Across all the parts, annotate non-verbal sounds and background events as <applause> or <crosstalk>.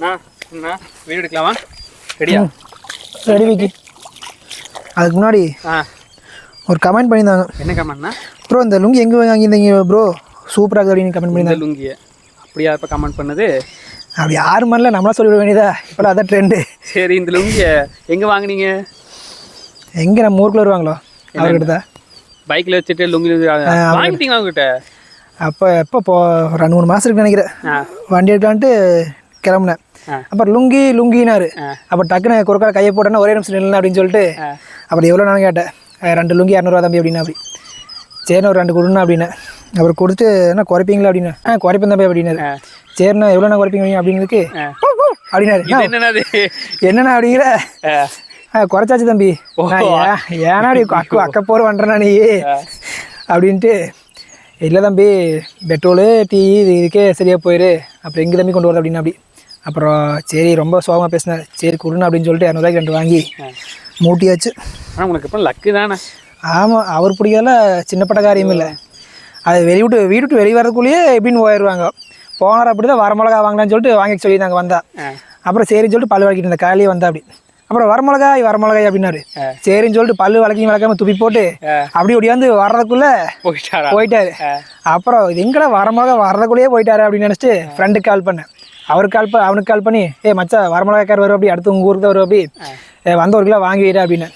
அண்ணா அண்ணா வீடு எடுக்கலாமா? ரெடியா? ரெடி விக்கி. அதுக்கு முன்னாடி ஒரு கமெண்ட் பண்ணியிருந்தாங்க. என்ன கமெண்ட்னா ப்ரோ இந்த லுங்கி எங்கே வாங்கியிருந்தீங்க ப்ரோ சூப்பராக இருக்குது அப்படின்னு கமெண்ட் பண்ணியிருந்தாங்க லுங்கிய. அப்படியா இப்போ கமெண்ட் பண்ணது? அப்படி யாரு மாதிரில நம்மளா சொல்லிவிட வேண்டியதா? இப்போலாம் அதான் ட்ரெண்டு சரி இந்த லுங்கிய எங்கே வாங்குனீங்க? எங்கே நம்ம ஊருக்குள்ள வருவாங்களோ அவர்கிட்ட தான் பைக்கில் வச்சுட்டு லுங்கி வாங்கிட்டீங்களா உங்ககிட்ட? அப்போ எப்போ போ ரெண்டு மூணு மாதம் இருக்குன்னு நினைக்கிறேன். வண்டி எடுக்கலான்ட்டு கிளம்புனேன். அப்புறம் லுங்கி லுங்கினாரு. அப்போ டக்குன்னு குறுக்கால கையை போட்டேன்னா ஒரே நிமிஷம் நில்லுங்க அப்படின்னு சொல்லிட்டு. அப்புறம் எவ்வளோ நான் கேட்டேன். ரெண்டு லுங்கி இரநூறுவா தம்பி அப்படின்னா அப்படி. சரிண்ணா ஒரு ரெண்டு கொடுண்ணா அப்படின்னேன் அப்புறம் கொடுத்து என்ன குறைப்பீங்களா? அப்படின்னு. ஆ குறைப்பேன் தம்பி அப்படின்னாரு. சரிண்ணா எவ்வளோண்ணா குறைப்பீங்க? ஆ. அப்படின்னாரு. என்னண்ணா அப்படிங்கிற? ஆ. குறைச்சாச்சு தம்பி. ஏன்னா அப்படி அக்கு அக்க போர் பண்ணுறேண்ணா நீ அப்படின்ட்டு இல்லை தம்பி பெட்ரோலு டீ இது இதுக்கே சரியாக போயிரு. அப்புறம் எங்கே தம்பி கொண்டு வரது அப்படின்னு அப்படி. அப்புறம் சரி ரொம்ப சோகமாக பேசினேன் சரி கொடுண்ணா அப்படின்னு சொல்லிட்டு இரநூறுவாய்க்கு ரெண்டு வாங்கி மூட்டியாச்சு. ஆனால் உனக்கு இப்போ லக்கு தானே? ஆமாம் அவர் பிடிக்காத சின்னப்பட்ட காரியம் இல்லை. அது வெளிய விட்டு வீடு விட்டு வெளியே வரதுக்குள்ளேயே எப்படின்னு போயிடுவாங்க போனார் அப்படி தான் வரமிளகா வாங்கினான்னு சொல்லிட்டு வாங்கி சொல்லி நாங்கள் வந்தா. அப்புறம் சரின்னு சொல்லிட்டு பல்லு வளக்கிட்டு இருந்த காலையே வந்தா அப்படி. அப்புறம் வரமிளகாய் வரமிளகாய் அப்படின்னாரு. சரின்னு சொல்லிட்டு பல்லு வளக்கி வளக்காம துப்பி போட்டு அப்படி ஒடியாந்து வர்றதுக்குள்ள போயிட்டாரா? போயிட்டாரு. அப்புறம் இது எங்கடா வரமிளகா வர்றதுக்குள்ளேயே போயிட்டாரு அப்படின்னு நினச்சிட்டு ஃப்ரெண்டுக்கு கால் பண்ணேன். அவருக்கு கால் பண்ண அவனுக்கு கால் பண்ணி ஏ மச்சா வரமிளகாக்கார் வரும் அப்படி அடுத்து உங்கள் ஊருக்கு தான் வரும் அப்படி. வந்த ஒரு கிலோ வாங்கி வைடா அப்படின்னு.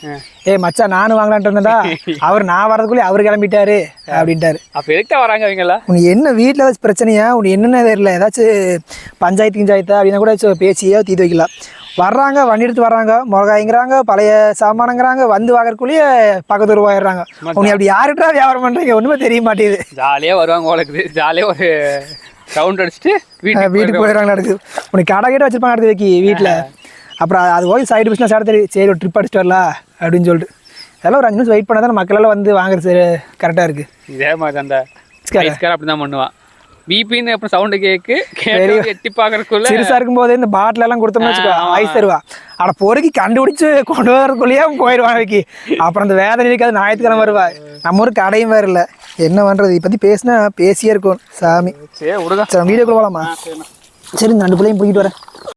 ஏ மச்சா நானும் வாங்கலான்ட்டு இருந்தேன்டா <laughs> அவர் நான் வர்றதுக்குள்ளே அவர் கிளம்பிட்டாரு. அப்படின்ட்டாரு. அப்போ எதுக்கிட்ட வராங்க அவங்களா உனக்கு என்ன வீட்டில் ஏதாச்சும் பிரச்சனையா? உனக்கு என்னென்ன தெரியல? ஏதாச்சும் பஞ்சாயத்து கிஞ்சாயத்தா? அப்படின்னா கூட பேசியோ தீர்த்து வைக்கலாம். வர்றாங்க வண்டி எடுத்து வர்றாங்க மிளகாய்ங்கிறாங்க பழைய சாமானங்கிறாங்க வந்து வாங்கறதுக்குள்ளேயே பக்கத்து ரூபாயிடுறாங்க உனக்கு அப்படி யாருக்கிட்டா வியாபாரம் பண்ணுறீங்க ஒன்றுமே தெரிய மாட்டேங்குது. ஜாலியாக வருவாங்க உங்களுக்கு ஜாலியாக ஒரு ரவுண்ட் அடிச்சுட்டு வீட்டுக்கு வீட்டுக்கு போயிடுறாங்க நடக்குது. உனக்கு கடை கிட்ட வச்சிருப்பாங்க அடுத்து வைக்கி வீட்டில் அப்புறம் அது போய் சைடு பிஸ்னஸ் அடுத்து சரி ஒரு ட்ரிப் அடிச்சுட்டு வரலாம் அப்படின்னு சொல்லிட்டு. அதெல்லாம் ஒரு அஞ்சு நிமிஷம் வெயிட் பண்ணால் தான் மக்கள் எல்லாம் வந்து வாங்குறது கரெக்டாக இருக்குது இதே மாதிரி அந்த அப்படி தான் பண்ணுவான். பிபின்னு அப்புறம் சவுண்டு கேக்கு. கேட்டு எட்டி பார்க்கறதுக்குள்ள சிறுசா இருக்கும்போது இந்த பாட்டில் எல்லாம் கொடுத்தோம்னு வச்சுக்கோ ஐஸ் தருவா. அட பொறுக்கி கண்டுபிடிச்சு கொண்டு வரக்குள்ளேயே போயிடுவான் வைக்கி அப்புறம் அந்த வேதனை இருக்காது ஞாயிற்றுக்கிழமை வருவா. நம்ம ஊருக்கு கடையும் வேறு இல்லை என்ன பண்ணுறது இதை பற்றி பேசினா பேசியே இருக்கும் சாமி. சரி வீடியோக்குள்ள போகலாமா சரி இந்த ரெண்டு பிள்ளையும் போய்கிட்டு வரேன்.